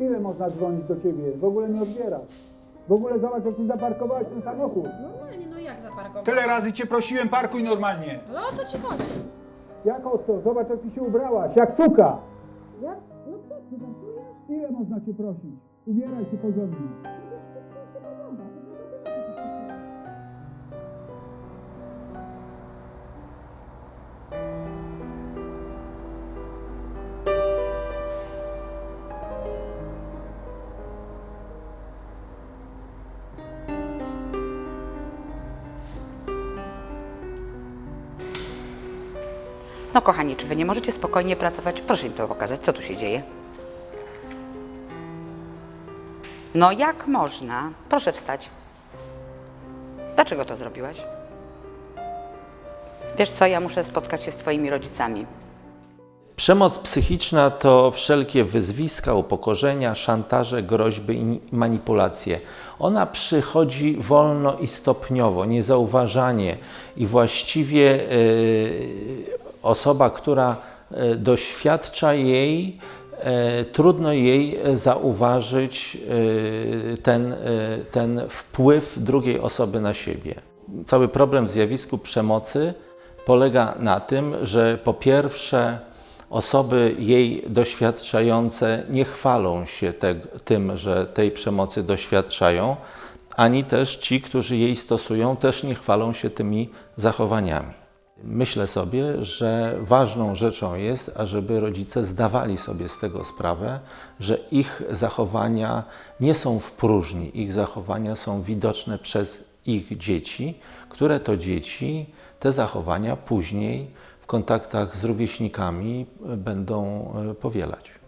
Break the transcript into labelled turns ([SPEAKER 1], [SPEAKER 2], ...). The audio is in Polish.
[SPEAKER 1] Ile można dzwonić do ciebie? W ogóle nie odbierasz. W ogóle zobacz, jak ty zaparkowałeś ten samochód.
[SPEAKER 2] Normalnie, no jak zaparkować?
[SPEAKER 3] Tyle razy cię prosiłem, parkuj normalnie.
[SPEAKER 2] Ale o co ci chodzi?
[SPEAKER 1] Jak o co? Zobacz, jak ty się ubrałaś, jak suka.
[SPEAKER 2] Jak? No co ty żartujesz?
[SPEAKER 1] Ile można cię prosić? Ubieraj się porządnie.
[SPEAKER 4] No kochani, czy wy nie możecie spokojnie pracować? Proszę im to pokazać, co tu się dzieje. No jak można? Proszę wstać. Dlaczego to zrobiłaś? Wiesz co, ja muszę spotkać się z twoimi rodzicami.
[SPEAKER 5] Przemoc psychiczna to wszelkie wyzwiska, upokorzenia, szantaże, groźby i manipulacje. Ona przychodzi wolno i stopniowo, niezauważanie i właściwie e, osoba, która e, doświadcza jej, e, trudno jej zauważyć e, ten, e, ten wpływ drugiej osoby na siebie. Cały problem w zjawisku przemocy polega na tym, że po pierwsze osoby jej doświadczające nie chwalą się te, tym, że tej przemocy doświadczają, ani też ci, którzy jej stosują, też nie chwalą się tymi zachowaniami. Myślę sobie, że ważną rzeczą jest, ażeby rodzice zdawali sobie z tego sprawę, że ich zachowania nie są w próżni, ich zachowania są widoczne przez ich dzieci, które to dzieci te zachowania później w kontaktach z rówieśnikami będą e, powielać.